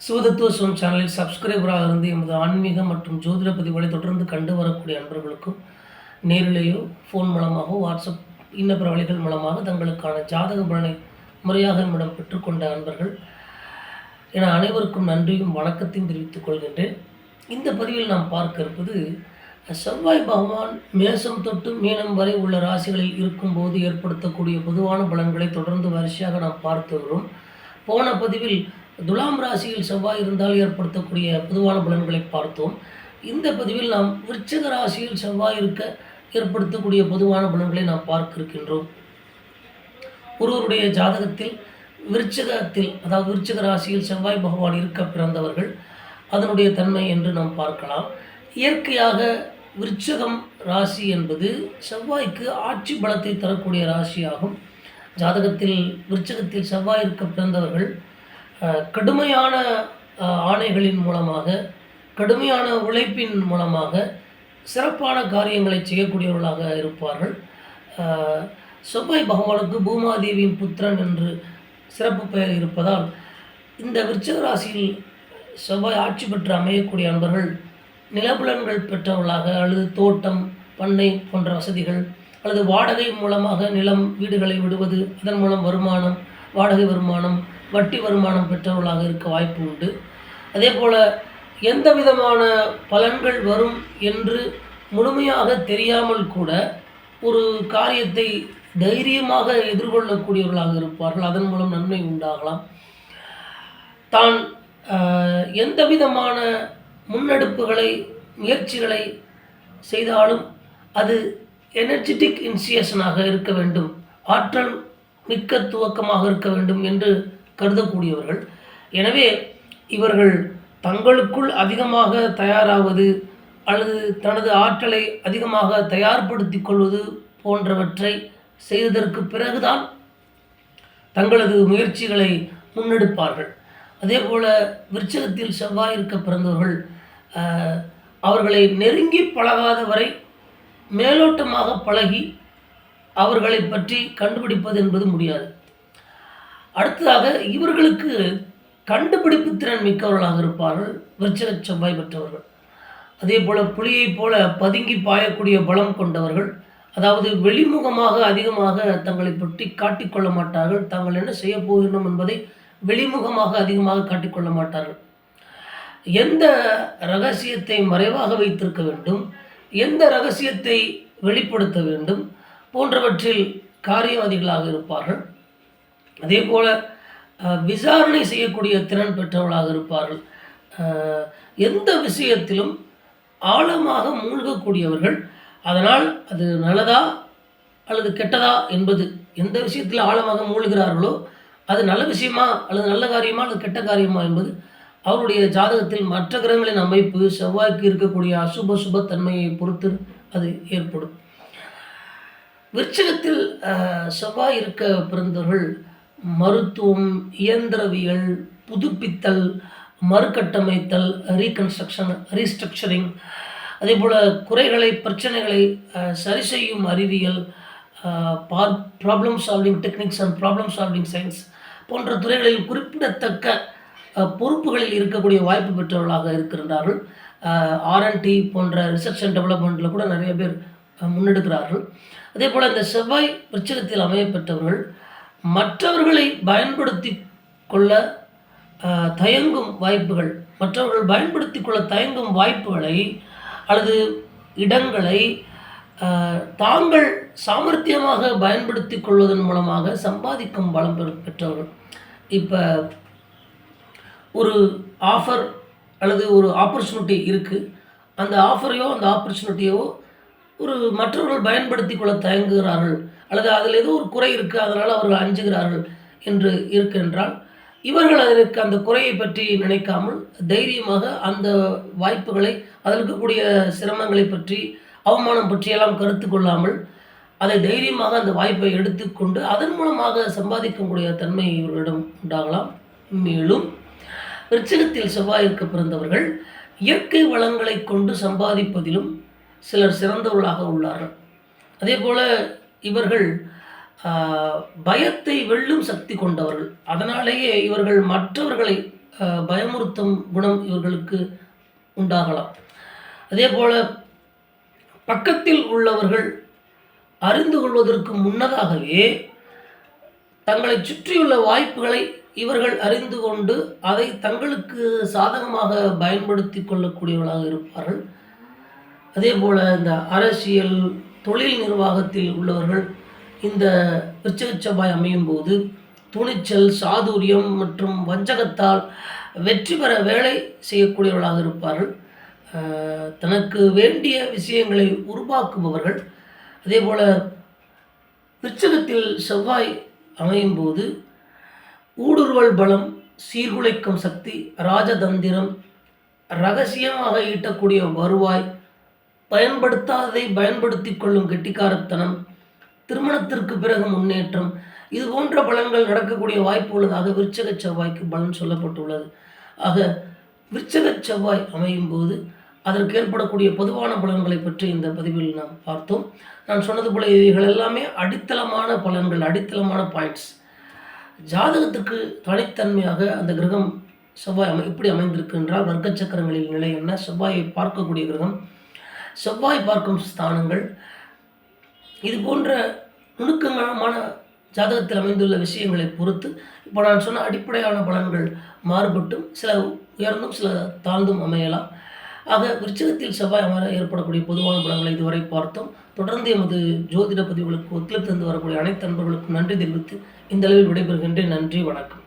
சிவதத்துவ சுவம் சேனலில் சப்ஸ்கிரைபராக இருந்து எமது ஆன்மீக மற்றும் ஜோதிட பதிவுகளை தொடர்ந்து கண்டு வரக்கூடிய அன்பர்களுக்கும் நேரிலேயோ ஃபோன் மூலமாகவோ வாட்ஸ்அப் இன்ன வழிகள் மூலமாக தங்களுக்கான ஜாதக பலனை முறையாக நம்மிடம் பெற்றுக்கொண்ட அன்பர்கள் என அனைவருக்கும் நன்றியும் வணக்கத்தையும் தெரிவித்துக் கொள்கின்றேன். இந்த பதிவில் நாம் பார்க்க இருப்பது செவ்வாய் பகவான் மேசம் தொட்டு மீனம் வரை உள்ள ராசிகளில் இருக்கும்போது ஏற்படுத்தக்கூடிய பொதுவான பலன்களை தொடர்ந்து வரிசையாக நாம் பார்த்து வருகிறோம் போன பதிவில் துலாம் ராசியில் செவ்வாய் இருந்தால் ஏற்படுத்தக்கூடிய பொதுவான பலன்களை பார்த்தோம். இந்த பதிவில் நாம் விருச்சக ராசியில் செவ்வாய் இருக்க ஏற்படுத்தக்கூடிய பொதுவான பலன்களை நாம் பார்க்க இருக்கின்றோம் ஒருவருடைய ஜாதகத்தில் விருச்சகத்தில் அதாவது விருச்சிக ராசியில் செவ்வாய் பகவான் இருக்க பிறந்தவர்கள் அதனுடைய தன்மை என்று நாம் பார்க்கலாம். இயற்கையாக விருச்சகம் ராசி என்பது செவ்வாய்க்கு ஆட்சி பலத்தை தரக்கூடிய ராசியாகும். ஜாதகத்தில் விருச்சகத்தில் செவ்வாய் இருக்க பிறந்தவர்கள் கடுமையான ஆணைகளின் மூலமாக கடுமையான உழைப்பின் மூலமாக சிறப்பான காரியங்களை செய்யக்கூடியவர்களாக இருப்பார்கள். செவ்வாய் பகவானுக்கு பூமாதேவியின் புத்திரன் என்று சிறப்பு பெயர் இருப்பதால் இந்த விருச்சிக ராசியில் செவ்வாய் ஆட்சி பெற்று அமையக்கூடிய அன்பர்கள் நிலபுலன்கள் பெற்றவர்களாக அல்லது தோட்டம் பண்ணை போன்ற வசதிகள் அல்லது வாடகை மூலமாக நிலம் வீடுகளை விடுவது அதன் மூலம் வருமானம் வாடகை வருமானம் வட்டி வருமானம் பெற்றவர்களாக இருக்க வாய்ப்பு உண்டு. அதே போல் எந்த விதமான பலன்கள் வரும் என்று முழுமையாக தெரியாமல் கூட ஒரு காரியத்தை தைரியமாக எதிர்கொள்ளக்கூடியவர்களாக இருப்பார்கள். அதன் மூலம் நன்மை உண்டாகலாம். தான் எந்த விதமான முன்னெடுப்புகளை முயற்சிகளை செய்தாலும் அது எனர்ஜெட்டிக் இன்சியேஷனாக இருக்க வேண்டும். ஆற்றல் மிக்க துவக்கமாக இருக்க வேண்டும் என்று கருதக்கூடியவர்கள். எனவே இவர்கள் தங்களுக்குள் அதிகமாக தயாராவது அல்லது தனது ஆற்றலை அதிகமாக தயார்படுத்திக் கொள்வது போன்றவற்றை செய்ததற்கு பிறகுதான் தங்களது முயற்சிகளை முன்னெடுப்பார்கள். அதே போல் விருச்சகத்தில் செவ்வாய் இருக்க பிறந்தவர்கள் அவர்களை நெருங்கி பழகாத வரை மேலோட்டமாக பழகி அவர்களை பற்றி கண்டுபிடிப்பது என்பது முடியாது. அடுத்ததாக இவர்களுக்கு கண்டுபிடிப்பு திறன் மிக்கவர்களாக இருப்பார்கள். விருச்சக செவ்வாய் பெற்றவர்கள். அதே போல் புலியைப் போல பதுங்கி பாயக்கூடிய பலம் கொண்டவர்கள் அதாவது வெளிமுகமாக அதிகமாக தங்களை பற்றி காட்டிக்கொள்ள மாட்டார்கள். தாங்கள் என்ன செய்ய போகிறோம் என்பதை வெளிமுகமாக அதிகமாக காட்டிக்கொள்ள மாட்டார்கள். எந்த ரகசியத்தை மறைவாக வைத்திருக்க வேண்டும் எந்த ரகசியத்தை வெளிப்படுத்த வேண்டும் போன்றவற்றில் காரியவாதிகளாக இருப்பார்கள். அதே போல் விசாரணை செய்யக்கூடிய திறன் பெற்றவர்களாக இருப்பார்கள். எந்த விஷயத்திலும் ஆழமாக மூழ்கக்கூடியவர்கள் அதனால் அது நல்லதா அல்லது கெட்டதா என்பது எந்த விஷயத்தில் ஆழமாக மூழ்கிறார்களோ அது நல்ல விஷயமா அல்லது நல்ல காரியமா அல்லது கெட்ட காரியமா என்பது அவருடைய ஜாதகத்தில் மற்ற கிரகங்களின் அமைப்பு செவ்வாய்க்கு இருக்கக்கூடிய அசுப சுப தன்மையை பொறுத்து அது ஏற்படும். விருச்சகத்தில் செவ்வாய் இருக்க பிறந்தவர்கள் மருத்துவம் இயந்திரவியல் புதுப்பித்தல் மறுகட்டமைத்தல் ரீகன்ஸ்ட்ரக்ஷன் ரீஸ்ட்ரக்சரிங் அதே போல் குறைகளை பிரச்சனைகளை சரி செய்யும் அறிவியல் பார் problem solving techniques and problem solving science போன்ற துறைகளில் குறிப்பிடத்தக்க பொறுப்புகளில் இருக்கக்கூடிய வாய்ப்பு பெற்றவர்களாக இருக்கின்றார்கள். ஆர்என்டி போன்ற ரிசர்ச் அண்ட் டெவலப்மெண்ட்டில் கூட நிறைய பேர் முன்னெடுக்கிறார்கள். அதே போல் இந்த செவ்வாய் விருச்சகத்தில் அமைய பெற்றவர்கள் மற்றவர்களை பயன்படுத்தி கொள்ள தயங்கும் வாய்ப்புகள் மற்றவர்கள் பயன்படுத்தி கொள்ள தயங்கும் வாய்ப்புகளை அல்லது இடங்களை தாங்கள் சாமர்த்தியமாக பயன்படுத்தி கொள்வதன் மூலமாக சம்பாதிக்கும் பலம் பெற்றவர்கள். இப்போ ஒரு ஆஃபர் அல்லது ஒரு ஆப்பர்ச்சுனிட்டி இருக்குது அந்த ஆஃபரையோ அந்த ஆப்பர்ச்சுனிட்டியோ ஒரு மற்றவர்கள் பயன்படுத்தி கொள்ள தயங்குகிறார்கள். அல்லது அதில் ஏதோ ஒரு குறை இருக்குது அதனால் அவர்கள் அஞ்சுகிறார்கள் என்று இருக்கின்றால் இவர்கள் அதற்கு அந்த குறையை பற்றி நினைக்காமல் தைரியமாக அந்த வாய்ப்புகளை அதில் இருக்கக்கூடிய சிரமங்களை பற்றி அவமானம் பற்றியெல்லாம் கருத்து கொள்ளாமல் அதை தைரியமாக அந்த வாய்ப்பை எடுத்துக்கொண்டு அதன் மூலமாக சம்பாதிக்கக்கூடிய தன்மை இவர்களிடம் உண்டாகலாம். மேலும் விருச்சகத்தில் செவ்வாயிற்கு பிறந்தவர்கள் இயற்கை வளங்களை கொண்டு சம்பாதிப்பதிலும் சிலர் சிறந்தவர்களாக உள்ளார்கள். அதே போல் இவர்கள் பயத்தை வெல்லும் சக்தி கொண்டவர்கள். அதனாலேயே இவர்கள் மற்றவர்களை பயமுறுத்தும் குணம் இவர்களுக்கு உண்டாகலாம். அதே போல் பக்கத்தில் உள்ளவர்கள் அறிந்து கொள்வதற்கு முன்னதாகவே தங்களை சுற்றியுள்ள வாய்ப்புகளை இவர்கள் அறிந்து கொண்டு அதை தங்களுக்கு சாதகமாக பயன்படுத்தி கொள்ளக்கூடியவர்களாக இருப்பார்கள். அதே போல் இந்த அரசியல் தொழில் நிர்வாகத்தில் உள்ளவர்கள் இந்த விருச்சிக செவ்வாய் அமையும் போது துணிச்சல் சாதுரியம் மற்றும் வஞ்சகத்தால் வெற்றி பெற வேலை செய்யக்கூடியவர்களாக இருப்பார்கள். தனக்கு வேண்டிய விஷயங்களை உருவாக்குபவர்கள். அதே போல் விருச்சகத்தில் செவ்வாய் அமையும் போது ஊடுருவல் பலம் சீர்குலைக்கும் சக்தி ராஜதந்திரம் ரகசியமாக ஈட்டக்கூடிய வருவாய் பயன்படுத்தாததை பயன்படுத்தி கொள்ளும் கெட்டிக்காரத்தனம் திருமணத்திற்கு பிறகு முன்னேற்றம் இது போன்ற பலன்கள் நடக்கக்கூடிய வாய்ப்பு உள்ளதாக விருச்சக செவ்வாய்க்கு பலன் சொல்லப்பட்டுள்ளது. ஆக விருச்சக செவ்வாய் அமையும் போது அதற்கு ஏற்படக்கூடிய பொதுவான பலன்களை பற்றி இந்த பதிவில் நாம் பார்த்தோம். நான் சொன்னது போல இவைகள் எல்லாமே அடித்தளமான பலன்கள் அடித்தளமான பாயிண்ட்ஸ் ஜாதகத்துக்கு தனித்தன்மையாக அந்த கிரகம் செவ்வாய் அமை எப்படி அமைந்திருக்கு என்றால் வர்க்க சக்கரங்களில் நிலை என்ன? செவ்வாயை பார்க்கக்கூடிய கிரகம் செவ்வாய் பார்க்கும் ஸ்தானங்கள். இது போன்ற நுணுக்கமான ஜாதகத்தில் அமைந்துள்ள விஷயங்களை பொறுத்து இப்போ நான் சொன்ன அடிப்படையான பலன்கள் மாறுபட்டும் சில உயர்ந்தும் சில தாழ்ந்தும் அமையலாம். ஆக விருச்சகத்தில் செவ்வாய் அமர ஏற்படக்கூடிய பொதுவான பலன்களை இதுவரை பார்த்தோம். தொடர்ந்து எமது ஜோதிட பதிவுகளுக்கு ஒத்துழைப்பு தந்து வரக்கூடிய அனைத்து நண்பர்களுக்கும் நன்றி தெரிவித்து இந்த அளவில் விடைபெறுகின்றேன். நன்றி வணக்கம்.